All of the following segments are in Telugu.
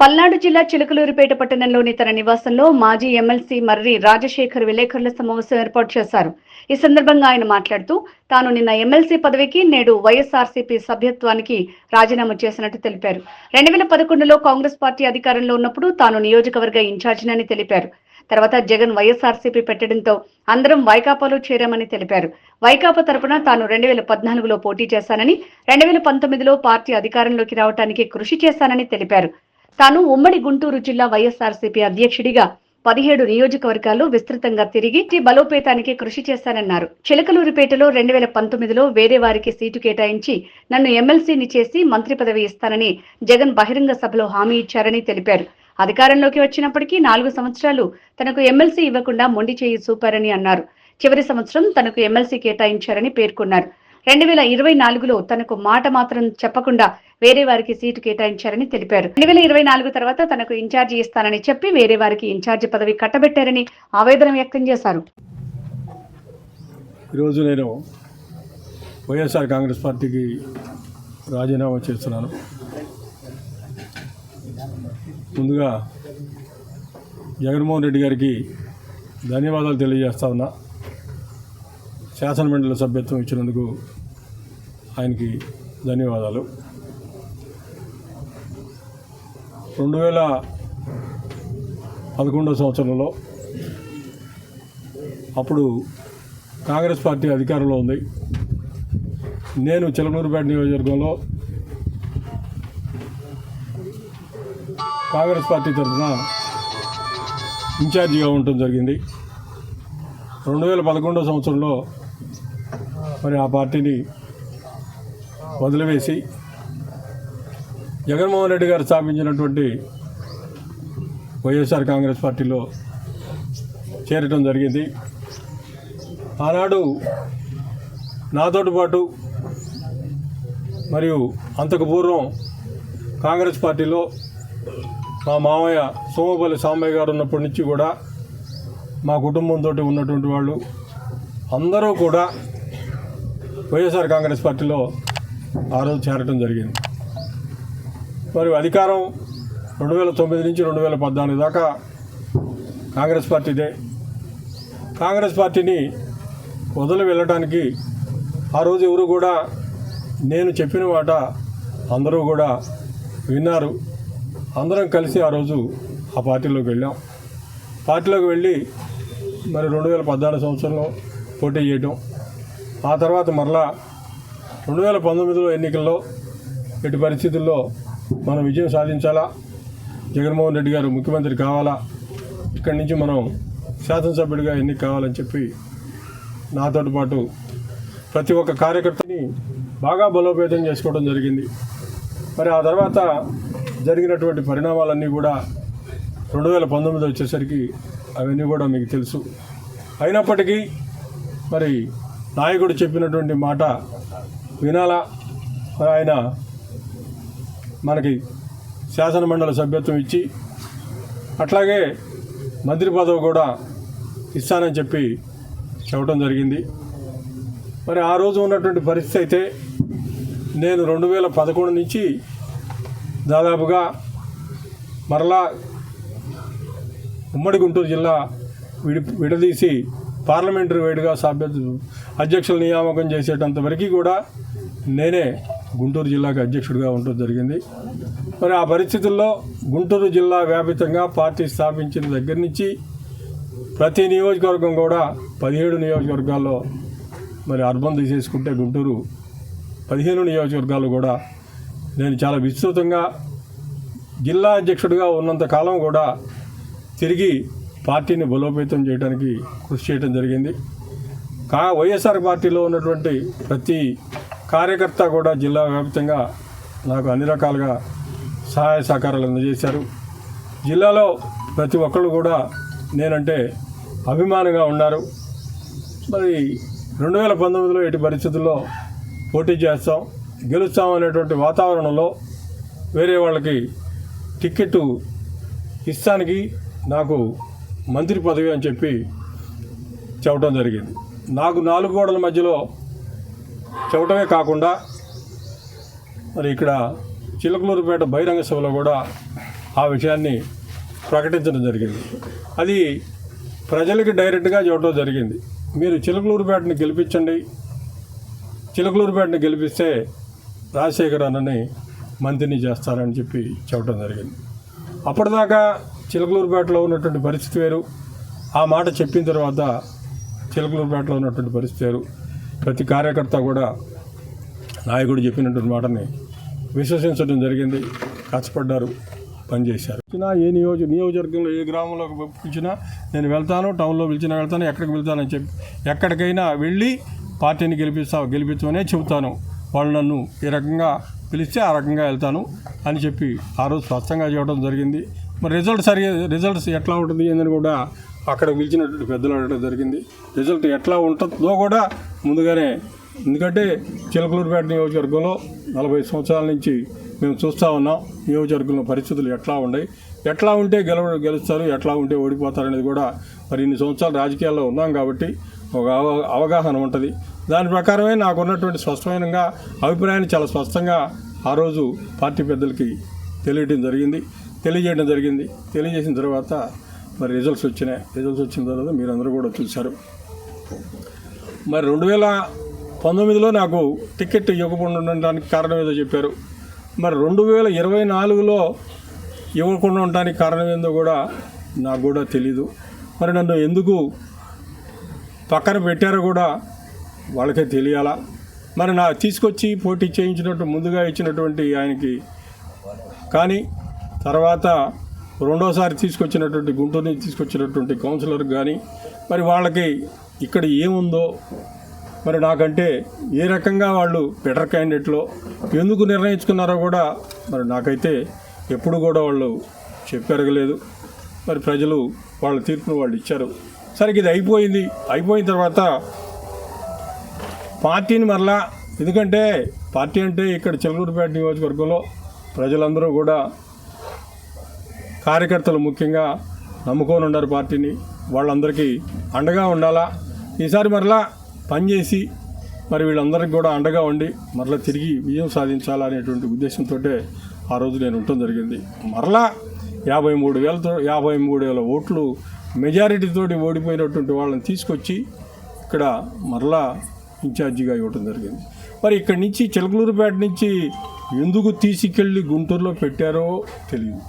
పల్నాడు జిల్లా చిలకలూరుపేట పట్టణంలోని తన నివాసంలో మాజీ ఎమ్మెల్సీ మర్రి రాజశేఖర్ విలేకరుల సమావేశం ఏర్పాటు చేశారు. ఈ సందర్భంగా ఆయన మాట్లాడుతూ తాను నిన్న ఎమ్మెల్సీ పదవికి నేడు వైఎస్ఆర్సీపీ సభ్యత్వానికి రాజీనామా చేసినట్టు తెలిపారు. రెండు వేల పదకొండులో కాంగ్రెస్ పార్టీ అధికారంలో ఉన్నప్పుడు తాను నియోజకవర్గ ఇన్ఛార్జినని తెలిపారు. తర్వాత జగన్ వైఎస్ఆర్సీపీ పెట్టడంతో అందరం వైకాపాలో చేరామని తెలిపారు. వైకాపా తరపున తాను రెండు వేల పద్నాలుగులో పోటీ చేశానని రెండు వేల పంతొమ్మిదిలో పార్టీ అధికారంలోకి రావడానికి కృషి చేశానని తెలిపారు. తాను ఉమ్మడి గుంటూరు జిల్లా వైఎస్ఆర్సీపీ అధ్యక్షుడిగా పదిహేడు నియోజకవర్గాల్లో విస్తృతంగా తిరిగి బలోపేతానికి కృషి చేశానన్నారు. చిలకలూరిపేటలో రెండు వేల పంతొమ్మిదిలో వేరే వారికి సీటు కేటాయించి నన్ను ఎమ్మెల్సీని చేసి మంత్రి పదవి ఇస్తానని జగన్ బహిరంగ సభలో హామీ ఇచ్చారని తెలిపారు. అధికారంలోకి వచ్చినప్పటికీ నాలుగు సంవత్సరాలు తనకు ఎమ్మెల్సీ ఇవ్వకుండా మొండి చేయి చూపారని అన్నారు. చివరి సంవత్సరం తనకు ఎమ్మెల్సీ కేటాయించారని పేర్కొన్నారు. రెండు వేల ఇరవై నాలుగులో తనకు మాట మాత్రం చెప్పకుండా వేరే వారికి సీటు కేటాయించారని తెలిపారు. రెండు వేల ఇరవై నాలుగు తర్వాత తనకు ఇన్ఛార్జి ఇస్తానని చెప్పి వేరే వారికి ఇన్ఛార్జి పదవి కట్టబెట్టారని ఆవేదన వ్యక్తం చేశారు. ఈరోజు నేను వైఎస్ఆర్ కాంగ్రెస్ పార్టీకి రాజీనామా చేస్తున్నాను. ముందుగా జగన్మోహన్ రెడ్డి గారికి ధన్యవాదాలు తెలియజేస్తా ఉన్నా. శాసనమండలి సభ్యత్వం ఇచ్చినందుకు ఆయనకి ధన్యవాదాలు. రెండు వేల పదకొండవ సంవత్సరంలో అప్పుడు కాంగ్రెస్ పార్టీ అధికారంలో ఉంది. నేను చిలకనూరుపేట నియోజకవర్గంలో కాంగ్రెస్ పార్టీ తరఫున ఇన్ఛార్జిగా ఉండటం జరిగింది. రెండు వేల పదకొండవ సంవత్సరంలో మరి ఆ పార్టీని వదిలివేసి జగన్మోహన్ రెడ్డి గారు స్థాపించినటువంటి వైఎస్ఆర్ కాంగ్రెస్ పార్టీలో చేరటం జరిగింది. ఆనాడు నాతోటి పాటు మరియు అంతకు పూర్వం కాంగ్రెస్ పార్టీలో మా మామయ్య సోమపల్లి సాంబయ్య గారు ఉన్నప్పటి నుంచి కూడా మా కుటుంబంతో ఉన్నటువంటి వాళ్ళు అందరూ కూడా వైఎస్ఆర్ కాంగ్రెస్ పార్టీలో ఆ రోజు చేరటం జరిగింది. మరి అధికారం రెండు వేల తొమ్మిది నుంచి రెండు వేల పద్నాలుగు దాకా కాంగ్రెస్ పార్టీదే. కాంగ్రెస్ పార్టీని వదిలి వెళ్ళటానికి ఆ రోజు ఎవరు కూడా నేను చెప్పిన మాట అందరూ కూడా విన్నారు. అందరం కలిసి ఆ రోజు ఆ పార్టీలోకి వెళ్ళాం. పార్టీలోకి వెళ్ళి మరి రెండు వేల పద్నాలుగు సంవత్సరంలో పోటీ చేయటం ఆ తర్వాత మరలా రెండు వేల పంతొమ్మిదిలో ఎన్నికల్లో ఎట్టి పరిస్థితుల్లో మనం విజయం సాధించాలా? జగన్మోహన్ రెడ్డి గారు ముఖ్యమంత్రి కావాలా? ఇక్కడి నుంచి మనం శాసనసభ్యుడిగా ఎన్నిక కావాలని చెప్పి నాతో పాటు ప్రతి ఒక్క కార్యకర్తని బాగా బలోపేతం చేసుకోవడం జరిగింది. మరి ఆ తర్వాత జరిగినటువంటి పరిణామాలన్నీ కూడా రెండు వేల పంతొమ్మిది వచ్చేసరికి అవన్నీ కూడా మీకు తెలుసు. అయినప్పటికీ మరి నాయకుడు చెప్పినటువంటి మాట వినాలా? ఆయన మనకి శాసనమండలి సభ్యత్వం ఇచ్చి అట్లాగే మంత్రి పదవి కూడా ఇస్తానని చెప్పి చెప్పడం జరిగింది. మరి ఆ రోజు ఉన్నటువంటి పరిస్థితి అయితే నేను రెండు వేల పదకొండు నుంచి దాదాపుగా మరలా ఉమ్మడి గుంటూరు జిల్లా విడి విడదీసి పార్లమెంటరీ వేడిగా సభ్య అధ్యక్షుల నియామకం చేసేటంత వరకు కూడా నేనే గుంటూరు జిల్లాకు అధ్యక్షుడిగా ఉండటం జరిగింది. మరి ఆ పరిస్థితుల్లో గుంటూరు జిల్లా వ్యాపితంగా పార్టీ స్థాపించిన దగ్గర నుంచి ప్రతి నియోజకవర్గం కూడా పదిహేడు నియోజకవర్గాల్లో మరి అర్బన్ తీసేసుకుంటే గుంటూరు పదిహేను నియోజకవర్గాలు కూడా నేను చాలా విస్తృతంగా జిల్లా అధ్యక్షుడిగా ఉన్నంత కాలం కూడా తిరిగి పార్టీని బలోపేతం చేయడానికి కృషి చేయడం జరిగింది. కా వైఎస్ఆర్ పార్టీలో ఉన్నటువంటి ప్రతి కార్యకర్త కూడా జిల్లా వ్యాప్తంగా నాకు అన్ని రకాలుగా సహాయ సహకారాలు అందజేశారు. జిల్లాలో ప్రతి ఒక్కరు కూడా నేనంటే అభిమానంగా ఉన్నారు. మరి రెండు వేల పంతొమ్మిదిలో ఎటు పరిస్థితుల్లో పోటీ చేస్తాం. గెలుస్తాం అనేటువంటి వాతావరణంలో వేరే వాళ్ళకి టికెట్ ఇస్తానికి నాకు మంత్రి పదవి అని చెప్పి చెప్పడం జరిగింది. నాకు నాలుగు గోడల మధ్యలో చెప్పటమే కాకుండా మరి ఇక్కడ చిలకలూరుపేట బహిరంగ సభలో కూడా ఆ విషయాన్ని ప్రకటించడం జరిగింది. అది ప్రజలకి డైరెక్ట్గా చెప్పడం జరిగింది. మీరు చిలకలూరుపేటని గెలిపించండి. చిలకలూరుపేటని గెలిపిస్తే రాజశేఖర్ అన్నని మంత్రిని చేస్తారని చెప్పి చెప్పడం జరిగింది. అప్పటిదాకా చిలకలూరుపేటలో ఉన్నటువంటి పరిస్థితి వేరు. ఆ మాట చెప్పిన తర్వాత చిలకలూరుపేటలో ఉన్నటువంటి పరిస్థితి వేరు. ప్రతి కార్యకర్త కూడా నాయకుడు చెప్పినటువంటి మాటని విశ్వసించడం జరిగింది. కష్టపడ్డారు పనిచేశారు. పిలిచినా ఏ నియోజక నియోజకవర్గంలో ఏ గ్రామంలోకి పిలిచినా నేను వెళ్తాను టౌన్లో పిలిచినా వెళ్తాను ఎక్కడికి వెళ్తానని చెప్పి ఎక్కడికైనా వెళ్ళి పార్టీని గెలిపిస్తావు గెలిపించమనే చెబుతాను. వాళ్ళు నన్ను ఈ రకంగా పిలిస్తే ఆ రకంగా వెళ్తాను అని చెప్పి ఆ రోజు స్పష్టంగా చెప్పడం జరిగింది. మరి రిజల్ట్ సరి రిజల్ట్స్ ఎట్లా ఉంటుంది అని కూడా అక్కడ పిలిచినటువంటి పెద్దలు అడగడం జరిగింది. రిజల్ట్ ఎట్లా ఉంటుందో కూడా ముందుగానే ఎందుకంటే చిలకలూరుపేట నియోజకవర్గంలో నలభై సంవత్సరాల నుంచి మేము చూస్తూ ఉన్నాం నియోజకవర్గంలో పరిస్థితులు ఎట్లా ఉన్నాయి ఎట్లా ఉంటే గెలవ గెలుస్తారు ఎట్లా ఉంటే ఓడిపోతారు అనేది కూడా మరి ఇన్ని సంవత్సరాలు రాజకీయాల్లో ఉన్నాం కాబట్టి ఒక అవ- అవగాహన ఉంటుంది. దాని ప్రకారమే నాకు ఉన్నటువంటి స్పష్టమైన అభిప్రాయాన్ని చాలా స్పష్టంగా ఆ రోజు పార్టీ పెద్దలకి తెలియటం జరిగింది. తెలియజేయడం జరిగింది. తెలియజేసిన తర్వాత మరి రిజల్ట్స్ వచ్చినాయి. రిజల్ట్స్ వచ్చిన తర్వాత మీరందరూ కూడా చూశారు. మరి రెండు వేల పంతొమ్మిదిలో నాకు టికెట్ ఇవ్వకుండా ఉండడానికి కారణం ఏదో చెప్పారు. మరి రెండు వేల ఇరవై నాలుగులో ఇవ్వకుండా ఉండడానికి కారణం ఏందో కూడా నాకు కూడా తెలీదు. మరి నన్ను ఎందుకు పక్కన పెట్టారో కూడా వాళ్ళకే తెలియాలా? మరి నా తీసుకొచ్చి పోటీ చేయించినట్టు ముందుగా ఇచ్చినటువంటి ఆయనకి కానీ తర్వాత రెండోసారి తీసుకొచ్చినటువంటి గుంటూరు నుంచి తీసుకొచ్చినటువంటి కౌన్సిలర్ కానీ మరి వాళ్ళకి ఇక్కడ ఏముందో మరి నాకంటే ఏ రకంగా వాళ్ళు బెటర్ క్యాండిడేట్లో ఎందుకు నిర్ణయించుకున్నారో కూడా మరి నాకైతే ఎప్పుడు కూడా వాళ్ళు చెప్పెరగలేదు. మరి ప్రజలు వాళ్ళ తీర్పును వాళ్ళు ఇచ్చారు. సరే ఇది అయిపోయింది. అయిపోయిన తర్వాత పార్టీని మరలా ఎందుకంటే పార్టీ అంటే ఇక్కడ చిలకూరుపేట నియోజకవర్గంలో ప్రజలందరూ కూడా కార్యకర్తలు ముఖ్యంగా నమ్ముకొని ఉన్నారు పార్టీని. వాళ్ళందరికీ అండగా ఉండాలా? ఈసారి మరలా పనిచేసి మరి వీళ్ళందరికీ కూడా అండగా ఉండి మరలా తిరిగి విజయం సాధించాలా అనేటువంటి ఉద్దేశంతో ఆ రోజు నేను ఉండటం జరిగింది. మరలా యాభై మూడు వేలతో యాభై మూడు వేల ఓట్లు మెజారిటీతోటి ఓడిపోయినటువంటి వాళ్ళని తీసుకొచ్చి ఇక్కడ మరలా ఇన్ఛార్జిగా ఇవ్వటం జరిగింది. మరి ఇక్కడి నుంచి చిలకలూరుపేట నుంచి ఎందుకు తీసుకెళ్ళి గుంటూరులో పెట్టారో తెలియదు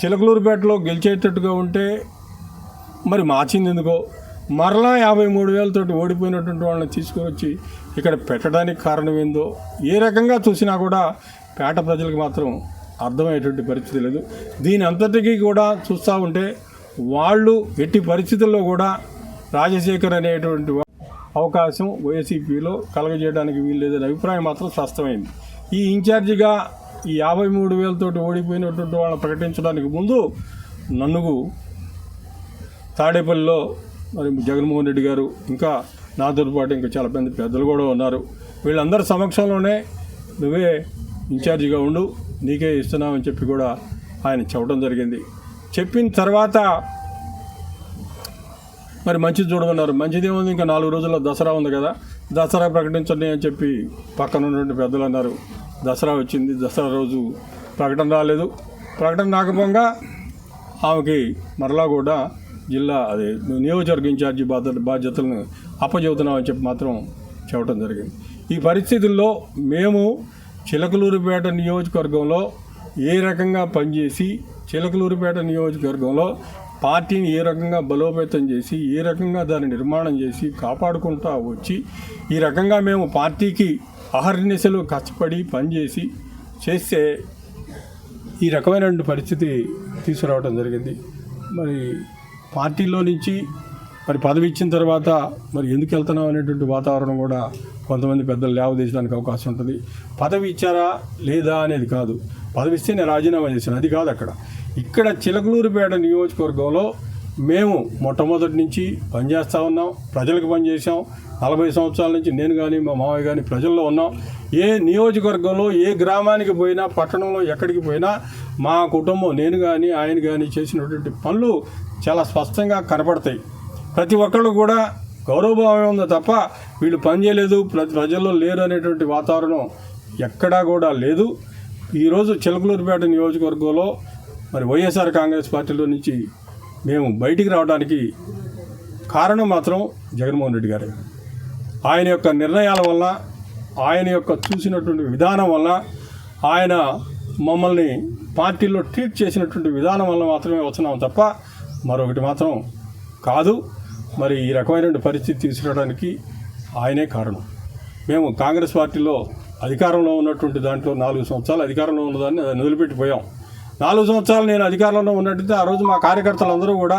చిలకలూరుపేటలో గెలిచేటట్టుగా ఉంటే మరి మార్చింది ఎందుకో మరలా యాభై మూడు వేలతోటి ఓడిపోయినటువంటి వాళ్ళని తీసుకువచ్చి ఇక్కడ పెట్టడానికి కారణం ఏందో ఏ రకంగా చూసినా కూడా పేట ప్రజలకు మాత్రం అర్థమయ్యేటువంటి పరిస్థితి లేదు. దీని అంతటికీ కూడా చూస్తూ ఉంటే వాళ్ళు ఎట్టి పరిస్థితుల్లో కూడా రాజశేఖర్ అనేటువంటి అవకాశం వైసీపీలో కలగజేయడానికి వీలు లేదనే అభిప్రాయం మాత్రం స్పష్టమైంది. ఈ ఇన్ఛార్జిగా ఈ యాభై మూడు వేలతోటి ఓడిపోయినటువంటి వాళ్ళని ప్రకటించడానికి ముందు నన్ను తాడేపల్లిలో మరి జగన్మోహన్ రెడ్డి గారు ఇంకా నాతో పాటు ఇంకా చాలా మంది పెద్దలు కూడా ఉన్నారు. వీళ్ళందరి సమక్షంలోనే నువ్వే ఇన్ఛార్జిగా ఉండు నీకే ఇస్తున్నామని చెప్పి కూడా ఆయన చెప్పడం జరిగింది. చెప్పిన తర్వాత మరి మంచిది చూడమన్నారు. మంచిది ఏముంది ఇంకా నాలుగు రోజుల్లో దసరా ఉంది కదా దసరా ప్రకటించండి అని చెప్పి పక్కన ఉన్నటువంటి పెద్దలు అన్నారు. దసరా వచ్చింది దసరా రోజు ప్రకటన రాలేదు. ప్రకటన రాకపోగా ఆమెకి మరలా కూడా జిల్లా అదే నియోజకవర్గ ఇన్ఛార్జి బాధ్యత బాధ్యతలను అప్పచెబుతున్నామని చెప్పి మాత్రం చెప్పడం జరిగింది. ఈ పరిస్థితుల్లో మేము చిలకలూరుపేట నియోజకవర్గంలో ఏ రకంగా పనిచేసి చిలకలూరుపేట నియోజకవర్గంలో పార్టీని ఏ రకంగా బలోపేతం చేసి ఏ రకంగా దాన్ని నిర్మాణం చేసి కాపాడుకుంటూ వచ్చి ఈ రకంగా మేము పార్టీకి అహర్నిశలు కష్టపడి పనిచేసి చేస్తే ఈ రకమైనటువంటి పరిస్థితి తీసుకురావడం జరిగింది. మరి పార్టీలో నుంచి మరి పదవి ఇచ్చిన తర్వాత మరి ఎందుకు వెళ్తున్నాం అనేటువంటి వాతావరణం కూడా కొంతమంది పెద్దలు లేవదీసడానికి అవకాశం ఉంటుంది. పదవి ఇచ్చారా లేదా అనేది కాదు. పదవి ఇస్తే నేను రాజీనామా చేశాను. అది కాదు అక్కడ. ఇక్కడ చిలకలూరుపేట నియోజకవర్గంలో మేము మొట్టమొదటి నుంచి పనిచేస్తూ ఉన్నాం. ప్రజలకు పనిచేసాం నలభై సంవత్సరాల నుంచి నేను కానీ మా మామయ్య కానీ ప్రజల్లో ఉన్నాం. ఏ నియోజకవర్గంలో ఏ గ్రామానికి పోయినా పట్టణంలో ఎక్కడికి పోయినా మా కుటుంబం నేను కానీ ఆయన కానీ చేసినటువంటి పనులు చాలా స్పష్టంగా కనపడతాయి. ప్రతి ఒక్కళ్ళు కూడా గౌరవభావం ఉంది తప్ప వీళ్ళు పని చేయలేదు ప్రతి ప్రజల్లో లేరు అనేటువంటి వాతావరణం ఎక్కడా కూడా లేదు. ఈరోజు చిలకలూరుపేట నియోజకవర్గంలో మరి వైఎస్ఆర్ కాంగ్రెస్ పార్టీలో నుంచి మేము బయటికి రావడానికి కారణం మాత్రం జగన్మోహన్ రెడ్డి గారే. ఆయన యొక్క నిర్ణయాల వల్ల ఆయన యొక్క చూసినటువంటి విధానం వల్ల ఆయన మమ్మల్ని పార్టీలో ట్రీట్ చేసినటువంటి విధానం వల్ల మాత్రమే వచ్చినాం తప్ప మరొకటి మాత్రం కాదు. మరి ఈ రకమైనటువంటి పరిస్థితి తీసుకురావడానికి ఆయనే కారణం. మేము కాంగ్రెస్ పార్టీలో అధికారంలో ఉన్నటువంటి దాంట్లో నాలుగు సంవత్సరాలు అధికారంలో ఉన్నదాన్ని అది వదిలిపెట్టిపోయాం నాలుగు సంవత్సరాలు నేను అధికారంలో ఉన్నట్టయితే ఆ రోజు మా కార్యకర్తలందరూ కూడా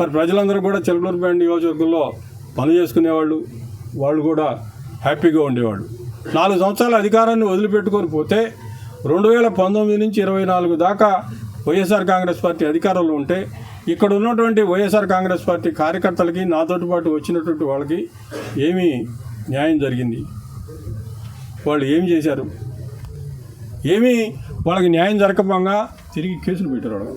మరి ప్రజలందరూ కూడా చిలకలూరు బ్యాండ్ నియోజకవర్గంలో పని చేసుకునేవాళ్ళు వాళ్ళు కూడా హ్యాపీగా ఉండేవాళ్ళు. నాలుగు సంవత్సరాల అధికారాన్ని వదిలిపెట్టుకొని పోతే రెండు వేల పంతొమ్మిది నుంచి ఇరవై నాలుగు దాకా వైఎస్ఆర్ కాంగ్రెస్ పార్టీ అధికారంలో ఉంటే ఇక్కడ ఉన్నటువంటి వైఎస్ఆర్ కాంగ్రెస్ పార్టీ కార్యకర్తలకి నాతోటి పాటు వచ్చినటువంటి వాళ్ళకి ఏమీ న్యాయం జరిగింది. వాళ్ళు ఏం చేశారు? ఏమీ వాళ్ళకి న్యాయం జరగకపోగా తిరిగి కేసులు పెట్టారు వాళ్ళు